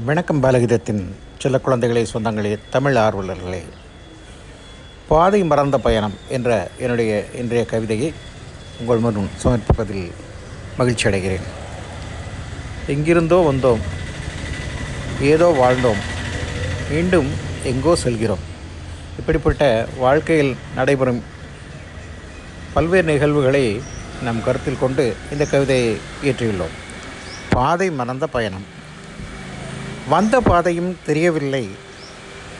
வணக்கம் பாலகிதத்தின் சில குழந்தைகளே சொந்தங்களே தமிழ் ஆர்வலர்களே. பாதை மறந்த பயணம் என்ற என்னுடைய இன்றைய கவிதையை உங்கள் முன் சமர்ப்பிப்பதில் மகிழ்ச்சி அடைகிறேன். எங்கிருந்தோ வந்தோம் ஏதோ வாழ்ந்தோம் மீண்டும் எங்கோ செல்கிறோம். இப்படிப்பட்ட வாழ்க்கையில் நடைபெறும் பல்வேறு நிகழ்வுகளை நம் கருத்தில் கொண்டு இந்த கவிதையை இயற்றியுள்ளோம். பாதை மறந்த பயணம். வந்த பாதையும் தெரியவில்லை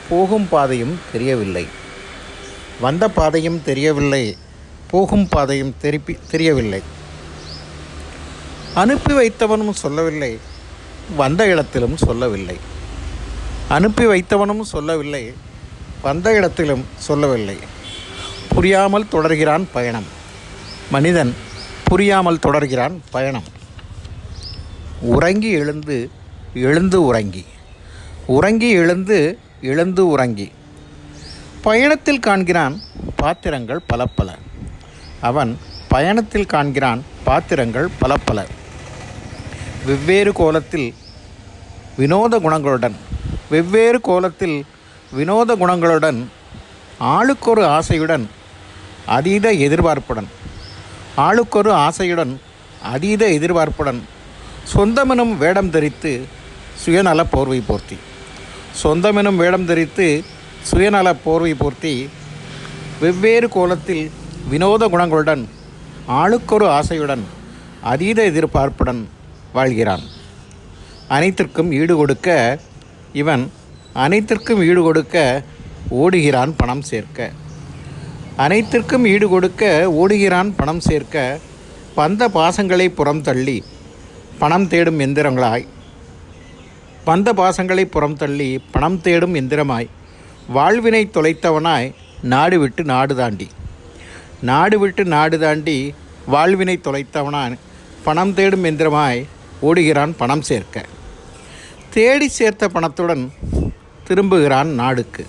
போகும் பாதையும் தெரியவில்லை. வந்த பாதையும் தெரியவில்லை போகும் பாதையும் திருப்பி தெரியவில்லை. அனுப்பி வைத்தவனும் சொல்லவில்லை வந்த இடத்திலும் சொல்லவில்லை. அனுப்பி வைத்தவனும் சொல்லவில்லை வந்த இடத்திலும் சொல்லவில்லை. புரியாமல் தொடர்கிறான் பயணம். மனிதன் புரியாமல் தொடர்கிறான் பயணம். உறங்கி எழுந்து எழுந்து உறங்கி. உறங்கி எழுந்து எழுந்து உறங்கி. பயணத்தில் காண்கிறான் பாத்திரங்கள் பல பல அவன் பயணத்தில் காண்கிறான் பாத்திரங்கள் பல பல வெவ்வேறு கோலத்தில் வினோத குணங்களுடன் வெவ்வேறு கோலத்தில் வினோத குணங்களுடன் ஆளுக்கொரு ஆசையுடன் அதீத எதிர்பார்ப்புடன். ஆளுக்கொரு ஆசையுடன் அதீத எதிர்பார்ப்புடன் சொந்தமெனும் வேடம் தரித்து சுயநல போர்வை போர்த்தி. சொந்தமெனும் வேடம் தரித்து சுயநல போர்வை போர்த்தி வெவ்வேறு கோலத்தில் வினோத குணங்களுடன் ஆளுக்கொரு ஆசையுடன் அதீத எதிர்பார்ப்புடன் வாழ்கிறான். அனைத்திற்கும் ஈடு கொடுக்க இவன் அனைத்திற்கும் ஈடு கொடுக்க ஓடுகிறான் பணம் சேர்க்க. அனைத்திற்கும் ஈடு கொடுக்க ஓடுகிறான் பணம் சேர்க்க பந்த பாசங்களை புறம் தள்ளி பணம் தேடும் எந்திரங்களாய் பந்த பாசங்களை புறம் தள்ளி பணம் தேடும் எந்திரமாய் வாழ்வினை தொலைத்தவனாய் நாடு விட்டு நாடு தாண்டி. நாடு விட்டு நாடு தாண்டி வாழ்வினை தொலைத்தவனாய் பணம் தேடும் எந்திரமாய் ஓடுகிறான் பணம் சேர்க்க. தேடி சேர்த்த பணத்துடன் திரும்புகிறான் நாடுக்கு.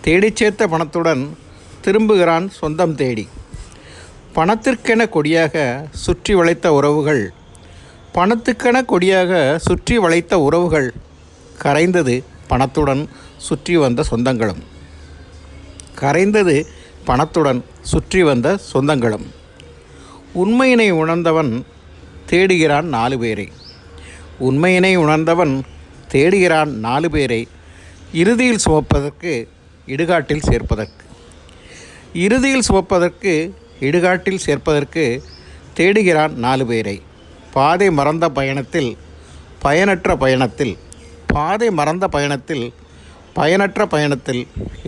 தேடி சேர்த்த பணத்துடன் திரும்புகிறான் சொந்தம் தேடி. பணத்திற்கென கொடியாக சுற்றி வளைத்த உறவுகள் பணத்துக்கென கொடியாக சுற்றி வளைத்த உறவுகள் கரைந்தது பணத்துடன் சுற்றி வந்த சொந்தங்களும். கரைந்தது பணத்துடன் சுற்றி வந்த சொந்தங்களும். உண்மையினை உணர்ந்தவன் தேடுகிறான் நாலு பேரை. உண்மையினை உணர்ந்தவன் தேடுகிறான் நாலு பேரை. இறுதியில் சுமப்பதற்கு இடுகாட்டில் சேர்ப்பதற்கு. இறுதியில் சுமப்பதற்கு இடுகாட்டில் சேர்ப்பதற்கு தேடுகிறான் நாலு பேரை. பாதை மறந்த பயணத்தில் பயனற்ற பயணத்தில் பாதை மறந்த பயணத்தில் பயனற்ற பயணத்தில்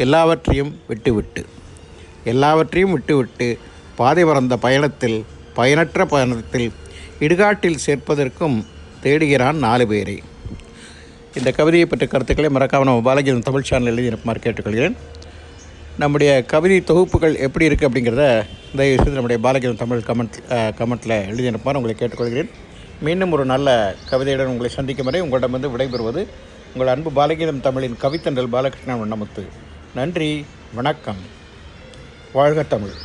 எல்லாவற்றையும் விட்டுவிட்டு எல்லாவற்றையும் விட்டுவிட்டு பாதை மறந்த பயணத்தில் பயனற்ற பயணத்தில் இடுகாட்டில் சேர்ப்பதற்கும் தேடுகிறான் நாலு பேரை. இந்த கவிதையை பற்றிய கருத்துக்களை மறக்காமல் நம்ம பாலகிதம் தமிழ் சேனல் எழுதி நிரப்புமாறு கேட்டுக்கொள்கிறேன். நம்முடைய கவிதை தொகுப்புகள் எப்படி இருக்குது அப்படிங்கிறத தயவுசெய்து நம்முடைய பாலகிதம் தமிழ் கமெண்ட் கமெண்ட்டில் எழுதி உங்களை கேட்டுக்கொள்கிறேன். மீண்டும் ஒரு நல்ல கவிதையுடன் உங்களை சந்திக்கும் வரை உங்களிடமிருந்து விடைபெறுவது உங்கள் அன்பு பாலகீதம் தமிழின் கவித்தன்றல் பாலகிருஷ்ணன் வண்ணமுத்து நன்றி வணக்கம். வாழ்க தமிழ்.